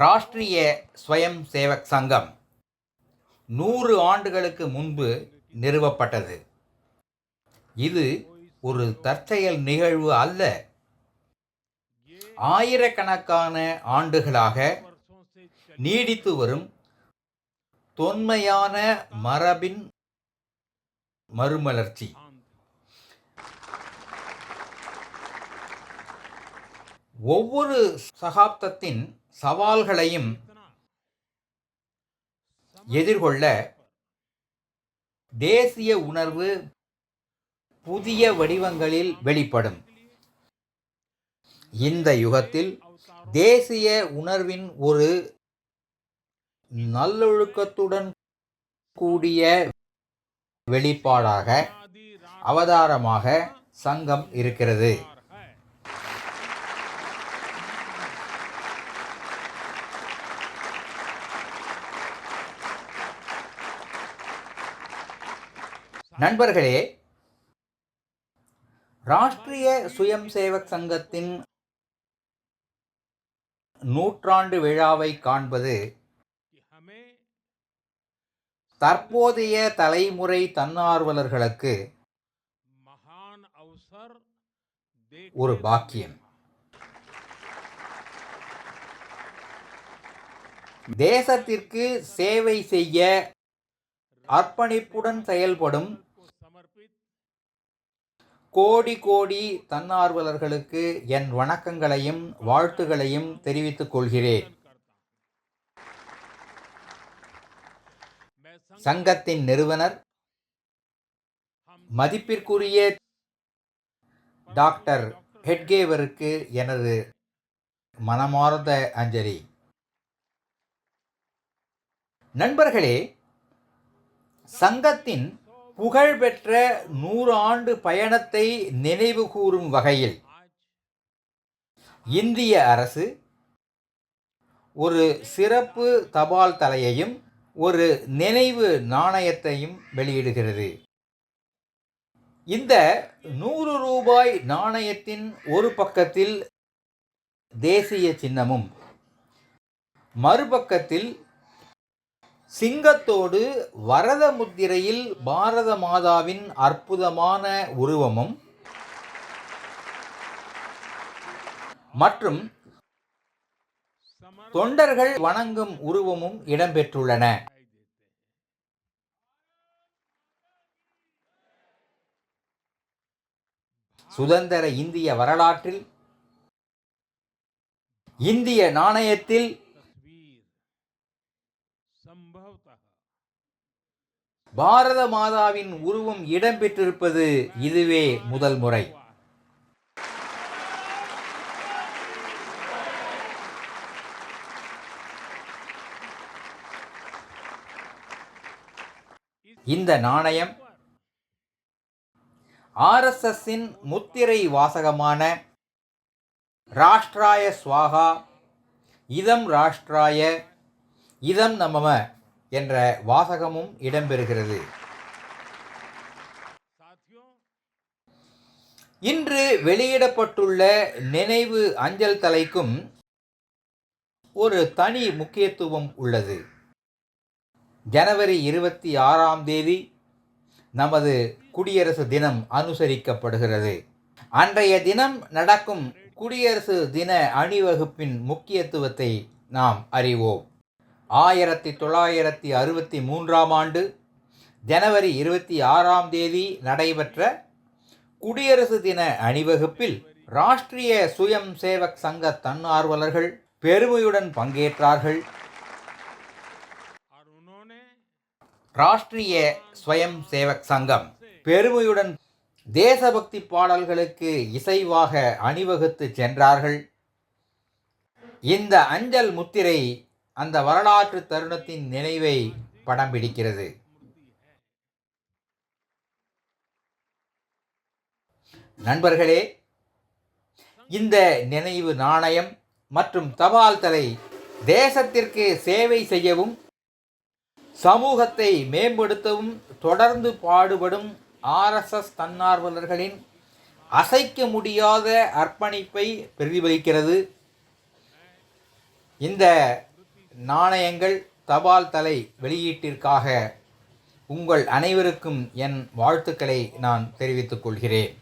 ராஷ்டிரிய ஸ்வயம் சேவக் சங்கம் நூறு ஆண்டுகளுக்கு முன்பு நிறுவப்பட்டது. இது ஒரு தற்செயல் நிகழ்வு அல்ல. ஆயிரக்கணக்கான ஆண்டுகளாக நீடித்து வரும் தொன்மையான மரபின் மறுமலர்ச்சி. ஒவ்வொரு சகாப்தத்தின் சவால்களையும் எதிர்கொள்ள தேசிய உணர்வு புதிய வடிவங்களில் வெளிப்படும். இந்த யுகத்தில் தேசிய உணர்வின் ஒரு நல்லொழுக்கத்துடன் கூடிய வெளிப்பாடாக அவதாரமாக சங்கம் இருக்கிறது. நண்பர்களே ராஷ்டிரிய சுயம் சேவக் சங்கத்தின் நூற்றாண்டு விழாவை காண்பது தற்போதைய தலைமுறை தன்னார்வலர்களுக்கு ஒரு பாக்கியம். தேசத்திற்கு சேவை செய்ய அர்ப்பணிப்புடன் செயல்படும் கோடி கோடி தன்னார்வலர்களுக்கு என் வணக்கங்களையும் வாழ்த்துகளையும் தெரிவித்துக் கொள்கிறேன். சங்கத்தின் நிறுவனர் மதிப்பிற்குரிய டாக்டர் ஹெட்கேவருக்கு எனது மனமார்ந்த அஞ்சலி. நண்பர்களே சங்கத்தின் புகழ்பெற்ற நூறு ஆண்டு பயணத்தை நினைவு கூறும் வகையில் இந்திய அரசு ஒரு சிறப்பு தபால் தலையையும் ஒரு நினைவு நாணயத்தையும் வெளியிடுகிறது. இந்த நூறு ரூபாய் நாணயத்தின் ஒரு பக்கத்தில் தேசிய சின்னமும் மறுபக்கத்தில் சிங்கத்தோடு வரத முத்திரையில் பாரத மாதாவின் அற்புதமான உருவமும் மற்றும் தொண்டர்கள் வணங்கும் உருவமும் இடம்பெற்றுள்ளன. சுதந்திர இந்திய வரலாற்றில் இந்திய நாணயத்தில் பாரத மாதாவின் உருவம் இடம்பெற்றிருப்பது இதுவே முதல் முறை. இந்த நாணயம் ஆர்எஸ்எஸ்ஸின் முத்திரை வாசகமான ராஷ்டிராய ஸ்வாகா இதம் ராஷ்டிராய இதம் நமம என்ற வாசகமும் இடம்பெறுகிறது. இன்று வெளியிடப்பட்டுள்ள நினைவு அஞ்சல் தலைக்கும் ஒரு தனி முக்கியத்துவம் உள்ளது. ஜனவரி இருபத்தி ஆறாம் தேதி நமது குடியரசு தினம் அனுசரிக்கப்படுகிறது. அன்றைய தினம் நடக்கும் குடியரசு தின அணிவகுப்பின் முக்கியத்துவத்தை நாம் அறிவோம். ஆயிரத்தி தொள்ளாயிரத்தி அறுபத்தி மூன்றாம் ஆண்டு ஜனவரி இருபத்தி ஆறாம் தேதி நடைபெற்ற குடியரசு தின அணிவகுப்பில் ராஷ்டிரிய சுயம் சேவக் சங்க தன்னார்வலர்கள் பெருமையுடன் பங்கேற்றார்கள். ராஷ்டிரிய ஸ்வயம் சேவக் சங்கம் பெருமையுடன் தேசபக்தி பாடல்களுக்கு இசைவாக அணிவகுத்து சென்றார்கள். இந்த அஞ்சல் முத்திரை அந்த வரலாற்று தருணத்தின் நினைவை படம் பிடிக்கிறது. நண்பர்களே இந்த நினைவு நாணயம் மற்றும் தபால் தலை தேசத்திற்கு சேவை செய்யவும் சமூகத்தை மேம்படுத்தவும் தொடர்ந்து பாடுபடும் ஆர்எஸ்எஸ் தன்னார்வலர்களின் அசைக்க முடியாத அர்ப்பணிப்பை பிரதிபலிக்கிறது. இந்த நாணயங்கள் தபால் தலை வெளியீட்டிற்காக உங்கள் அனைவருக்கும் என் வாழ்த்துக்களை நான் தெரிவித்துக் கொள்கிறேன்.